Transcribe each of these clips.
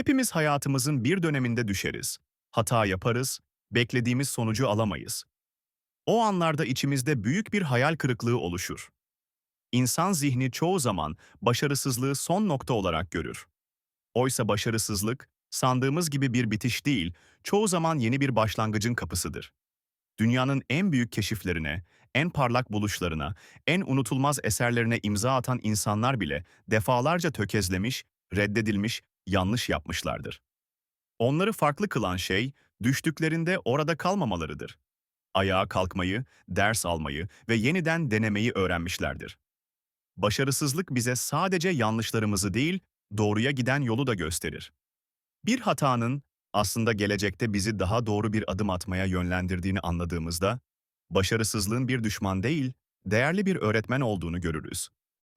Hepimiz hayatımızın bir döneminde düşeriz. Hata yaparız, beklediğimiz sonucu alamayız. O anlarda içimizde büyük bir hayal kırıklığı oluşur. İnsan zihni çoğu zaman başarısızlığı son nokta olarak görür. Oysa başarısızlık, sandığımız gibi bir bitiş değil, çoğu zaman yeni bir başlangıcın kapısıdır. Dünyanın en büyük keşiflerine, en parlak buluşlarına, en unutulmaz eserlerine imza atan insanlar bile defalarca tökezlemiş, reddedilmiş, yanlış yapmışlardır. Onları farklı kılan şey, düştüklerinde orada kalmamalarıdır. Ayağa kalkmayı, ders almayı ve yeniden denemeyi öğrenmişlerdir. Başarısızlık bize sadece yanlışlarımızı değil, doğruya giden yolu da gösterir. Bir hatanın aslında gelecekte bizi daha doğru bir adım atmaya yönlendirdiğini anladığımızda, başarısızlığın bir düşman değil, değerli bir öğretmen olduğunu görürüz.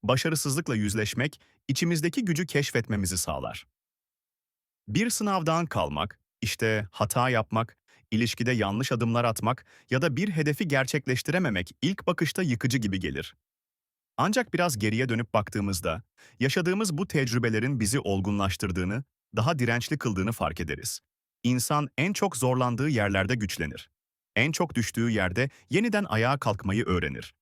Başarısızlıkla yüzleşmek, içimizdeki gücü keşfetmemizi sağlar. Bir sınavdan kalmak, işte hata yapmak, ilişkide yanlış adımlar atmak ya da bir hedefi gerçekleştirememek ilk bakışta yıkıcı gibi gelir. Ancak biraz geriye dönüp baktığımızda, yaşadığımız bu tecrübelerin bizi olgunlaştırdığını, daha dirençli kıldığını fark ederiz. İnsan en çok zorlandığı yerlerde güçlenir. En çok düştüğü yerde yeniden ayağa kalkmayı öğrenir.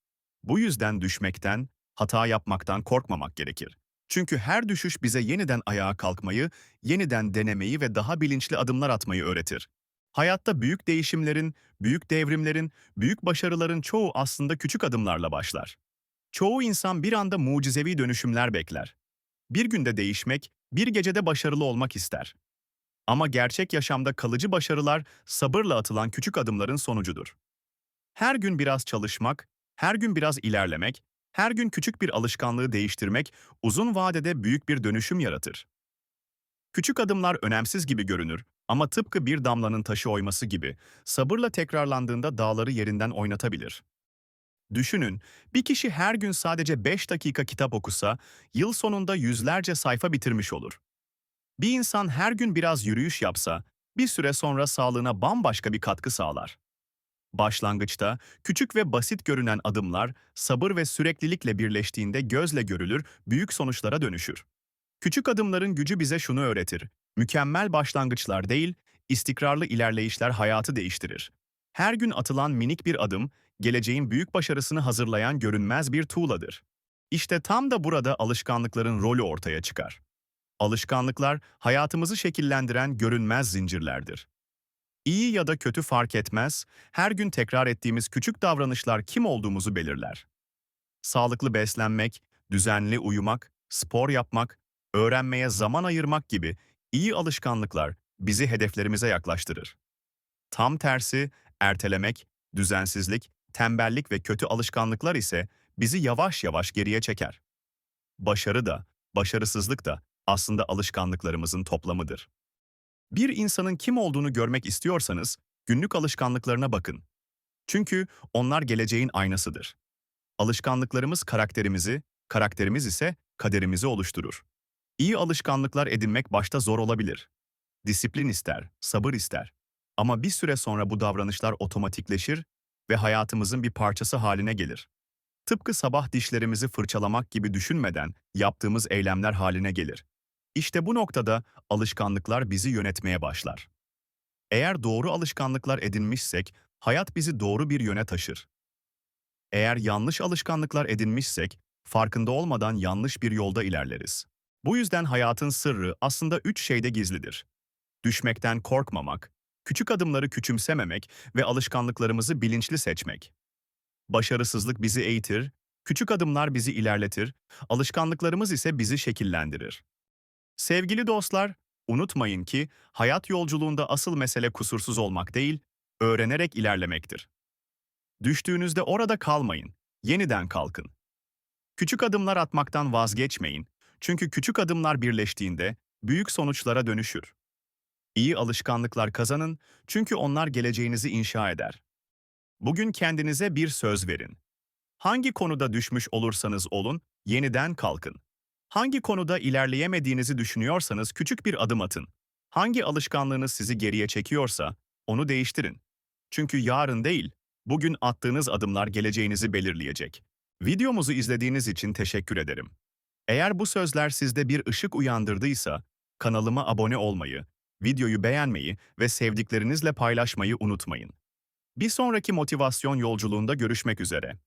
Bu yüzden düşmekten, hata yapmaktan korkmamak gerekir. Çünkü her düşüş bize yeniden ayağa kalkmayı, yeniden denemeyi ve daha bilinçli adımlar atmayı öğretir. Hayatta büyük değişimlerin, büyük devrimlerin, büyük başarıların çoğu aslında küçük adımlarla başlar. Çoğu insan bir anda mucizevi dönüşümler bekler. Bir günde değişmek, bir gecede başarılı olmak ister. Ama gerçek yaşamda kalıcı başarılar sabırla atılan küçük adımların sonucudur. Her gün biraz çalışmak, her gün biraz ilerlemek, her gün küçük bir alışkanlığı değiştirmek uzun vadede büyük bir dönüşüm yaratır. Küçük adımlar önemsiz gibi görünür ama tıpkı bir damlanın taşı oyması gibi sabırla tekrarlandığında dağları yerinden oynatabilir. Düşünün, bir kişi her gün sadece 5 dakika kitap okusa, yıl sonunda yüzlerce sayfa bitirmiş olur. Bir insan her gün biraz yürüyüş yapsa, bir süre sonra sağlığına bambaşka bir katkı sağlar. Başlangıçta küçük ve basit görünen adımlar sabır ve süreklilikle birleştiğinde gözle görülür, büyük sonuçlara dönüşür. Küçük adımların gücü bize şunu öğretir. Mükemmel başlangıçlar değil, istikrarlı ilerleyişler hayatı değiştirir. Her gün atılan minik bir adım, geleceğin büyük başarısını hazırlayan görünmez bir tuğladır. İşte tam da burada alışkanlıkların rolü ortaya çıkar. Alışkanlıklar, hayatımızı şekillendiren görünmez zincirlerdir. İyi ya da kötü fark etmez, her gün tekrar ettiğimiz küçük davranışlar kim olduğumuzu belirler. Sağlıklı beslenmek, düzenli uyumak, spor yapmak, öğrenmeye zaman ayırmak gibi iyi alışkanlıklar bizi hedeflerimize yaklaştırır. Tam tersi, ertelemek, düzensizlik, tembellik ve kötü alışkanlıklar ise bizi yavaş yavaş geriye çeker. Başarı da, başarısızlık da aslında alışkanlıklarımızın toplamıdır. Bir insanın kim olduğunu görmek istiyorsanız, günlük alışkanlıklarına bakın. Çünkü onlar geleceğin aynasıdır. Alışkanlıklarımız karakterimizi, karakterimiz ise kaderimizi oluşturur. İyi alışkanlıklar edinmek başta zor olabilir. Disiplin ister, sabır ister. Ama bir süre sonra bu davranışlar otomatikleşir ve hayatımızın bir parçası haline gelir. Tıpkı sabah dişlerimizi fırçalamak gibi düşünmeden yaptığımız eylemler haline gelir. İşte bu noktada alışkanlıklar bizi yönetmeye başlar. Eğer doğru alışkanlıklar edinmişsek, hayat bizi doğru bir yöne taşır. Eğer yanlış alışkanlıklar edinmişsek, farkında olmadan yanlış bir yolda ilerleriz. Bu yüzden hayatın sırrı aslında üç şeyde gizlidir. Düşmekten korkmamak, küçük adımları küçümsememek ve alışkanlıklarımızı bilinçli seçmek. Başarısızlık bizi eğitir, küçük adımlar bizi ilerletir, alışkanlıklarımız ise bizi şekillendirir. Sevgili dostlar, unutmayın ki hayat yolculuğunda asıl mesele kusursuz olmak değil, öğrenerek ilerlemektir. Düştüğünüzde orada kalmayın, yeniden kalkın. Küçük adımlar atmaktan vazgeçmeyin, çünkü küçük adımlar birleştiğinde büyük sonuçlara dönüşür. İyi alışkanlıklar kazanın çünkü onlar geleceğinizi inşa eder. Bugün kendinize bir söz verin. Hangi konuda düşmüş olursanız olun, yeniden kalkın. Hangi konuda ilerleyemediğinizi düşünüyorsanız küçük bir adım atın. Hangi alışkanlığınız sizi geriye çekiyorsa onu değiştirin. Çünkü yarın değil, bugün attığınız adımlar geleceğinizi belirleyecek. Videomuzu izlediğiniz için teşekkür ederim. Eğer bu sözler sizde bir ışık uyandırdıysa, kanalıma abone olmayı, videoyu beğenmeyi ve sevdiklerinizle paylaşmayı unutmayın. Bir sonraki motivasyon yolculuğunda görüşmek üzere.